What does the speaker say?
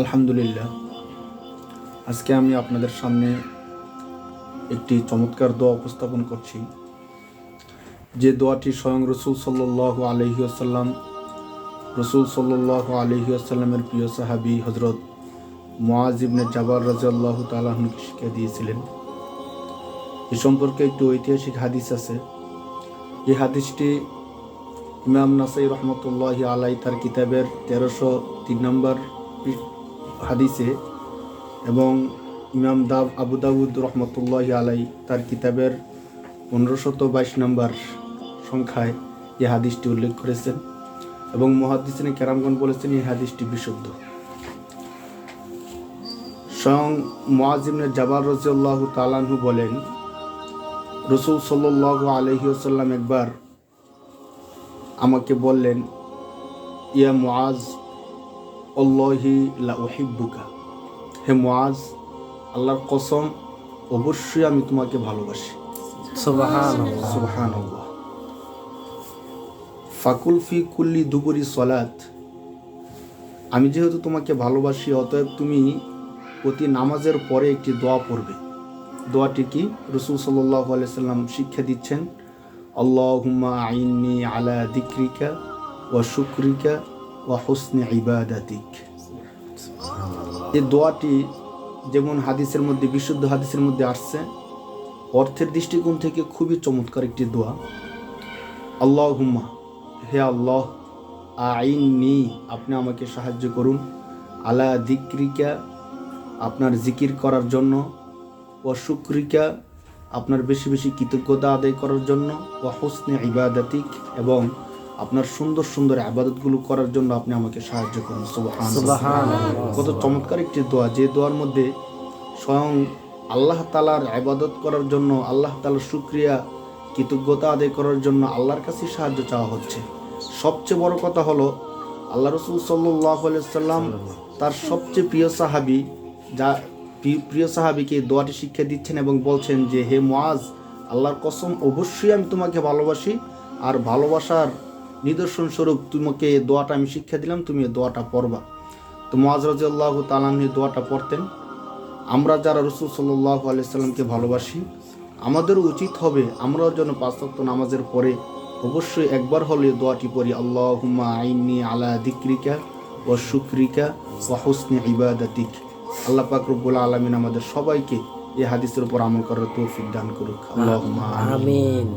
আলহামদুলিল্লাহ। আজকে আমি আপনাদের সামনে একটি চমৎকার দোয়া উপস্থাপন করছি। যে দোয়াটি স্বয়ং রসুল সাল্লাহ আলহিউসাল্লাম রসুল সাল্লাহ আলহিউসাল্লামের প্রিয় সাহাবি হজরত মোয়াজ ইবনে জাবার রাজিয়াল্লাহ তালাহনকে শিক্ষা দিয়েছিলেন। এ সম্পর্কে একটি ঐতিহাসিক হাদিস আছে। এই হাদিসটি ইমাম নাসাই রহমতুল্লাহ আলাই তার কিতাবের তেরোশো তিন নম্বর হাদিসে এবং ইমাম দাব আবু দাউদ রহমতুল্লাহ আলাই তার কিতাবের পনেরোশত বাইশ নম্বর সংখ্যায় এই হাদিসটি উল্লেখ করেছেন এবং মহাদিসিন কেরামগণ বলেছেন এই হাদিসটি বিশুদ্ধ। স্বয়ং মোয়াজিমনে জাবার রাজিউল্লাহ তালাহু বলেন, রসুল সাল্লাহ আলহিউসাল্লাম একবার আমাকে বললেন, ইয়া মুআজ অল্লাহি লা হে মুআজ আল্লাহর কসম অবশ্যই আমি তোমাকে ভালোবাসি। ফাকুল ফি কুল্লি দুপুরি সলাত। আমি যেহেতু তোমাকে ভালোবাসি অতএব তুমি প্রতি নামাজের পরে একটি দোয়া পড়বে। দোয়াটি কি? রসুল সাল্লাহ সাল্লাম শিক্ষা দিচ্ছেন আল্লাহুম্মা আইননি আলা দিক্রিকা ওয়া শুক্রিকা ওয়া ইবাদাতিক। এই দোয়াটি যেমন হাদিসের মধ্যে, বিশুদ্ধ হাদিসের মধ্যে আসছে, অর্থের দৃষ্টিকোণ থেকে খুবই চমৎকার একটি দোয়া। আল্লাহ হুম্মা হে আল্লাহ, আইননি, আপনি আমাকে সাহায্য করুন। আলা দিক্রিকা আপনার জিকির করার জন্য। ও শুক্রিকা, আপনার বেশি বেশি কৃতজ্ঞতা আদায় করার জন্য। ও হোসনে ইবাদাতিক এবং আপনার সুন্দর সুন্দর আবাদতগুলো করার জন্য আপনি আমাকে সাহায্য করুন। কত চমৎকার একটি দোয়া। যে দোয়ার মধ্যে স্বয়ং আল্লাহ তালার আবাদত করার জন্য আল্লাহ তালার শুক্রিয়া কৃতজ্ঞতা আদায় করার জন্য আল্লাহর কাছে সাহায্য চাওয়া হচ্ছে। সবচেয়ে বড় কথা হলো আল্লাহ রসুল সাল্লাহ সাল্লাম তার সবচেয়ে প্রিয় সাহাবি যা প্রিয় সাহাবিকে দোয়াটি শিক্ষা দিচ্ছেন এবং বলছেন যে হে মোয়াজ আল্লাহর কসম অবশ্যই আমি তোমাকে ভালোবাসি আর ভালোবাসার নিদর্শন স্বরূপ তোমাকে দোয়াটা আমি শিক্ষা দিলাম, তুমি দোয়াটা পড়বা। তো মোয়াজ রাজি আল্লাহ তালানি দোয়াটা পড়তেন। আমরা যারা রসুল সাল্লাহ আলাইসাল্লামকে ভালোবাসি আমাদেরও উচিত হবে আমরাও যেন ওয়াক্ত নামাজের পরে অবশ্যই একবার হলে দোয়াটি পড়ি আল্লাহ হুম্মা আইনি আলা দিক্রিকা ও শুক্রিকা ও হুসনে ইবাদাতিক। আল্লাহ পাক রব্বুল আলমিন আমাদের সবাইকে এই হাদিসের উপর আমল করার তৌফিক দান করুক। আল্লাহ আমিন।